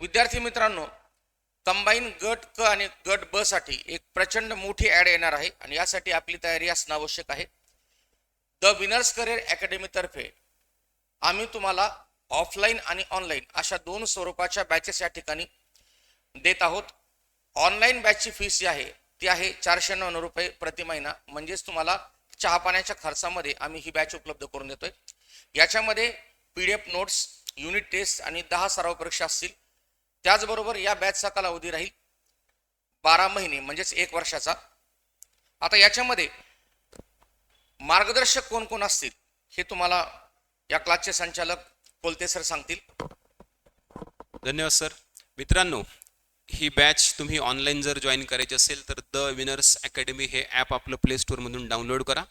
विद्यार्थी मित्रांनो कंबाईन गट क आणि गट ब साठी एक प्रचंड मोठी ॲड येणार आहे आणि यासाठी आपली तयारी असणं आवश्यक आहे. द विनर्स करिअर अकॅडमीतर्फे आम्ही तुम्हाला ऑफलाईन आणि ऑनलाईन अशा दोन स्वरूपाच्या बॅचेस या ठिकाणी देत आहोत. ऑनलाईन बॅचची फीस जी आहे ती आहे चारशे नव्याण्णव रुपये प्रति महिना. म्हणजेच तुम्हाला चहा पाण्याच्या खर्चामध्ये आम्ही ही बॅच उपलब्ध करून देतोय. याच्यामध्ये P D F notes unit test आणि दहा सराव परीक्षा असतील. त्याचबरोबर या बॅचचा कालावधी राहील बारा महिने म्हणजेच एक वर्षाचा. आता याच्यामध्ये मार्गदर्शक कोण कोण असतील हे तुम्हाला या क्लासचे संचालक कोलते सर सांगतील. धन्यवाद सर मित्रांनो ही बॅच तुम्ही ऑनलाईन जर जॉईन करायची असेल तर द विनर्स अकॅडमी हे ॲप आपलं प्ले स्टोअरमधून डाउनलोड करा.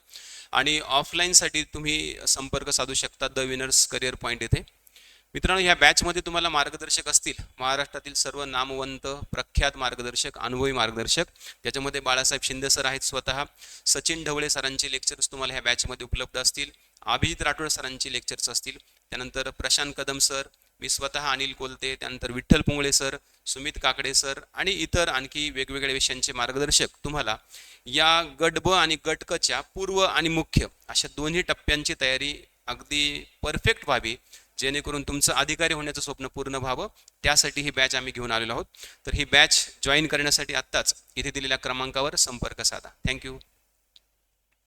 आणि ऑफलाईनसाठी तुम्ही संपर्क साधू शकता द विनर्स करिअर पॉईंट येथे. मित्रांनो ह्या बॅचमध्ये तुम्हाला मार्गदर्शक असतील महाराष्ट्रातील सर्व नामवंत प्रख्यात मार्गदर्शक अनुभवी मार्गदर्शक. त्याच्यामध्ये बाळासाहेब शिंदे सर आहेत स्वतः. सचिन ढवळे सरांचे लेक्चर्स तुम्हाला ह्या बॅचमध्ये उपलब्ध असतील. अभिजित राठोड सरांचे लेक्चर्स असतील. त्यानंतर प्रशांत कदम सर मी स्वतः अनिल कोलते त्यानंतर विठ्ठल पुंगळे सर सुमित काकडे सर आणि इतर आणखी वेगवेगळ्या विषयांचे मार्गदर्शक तुम्हाला या गट ब आणि गट पूर्व आणि मुख्य अशा दोन्ही टप्प्यांची तयारी अगदी परफेक्ट व्हावी. जेणेकरून तुमचं अधिकारी होण्याचं स्वप्न पूर्ण व्हावं. त्यासाठी ही बॅच आम्ही घेऊन आलेलो आहोत. तर ही बॅच जॉईन करण्यासाठी आत्ताच इथे दिलेल्या क्रमांकावर संपर्क साधा. थँक्यू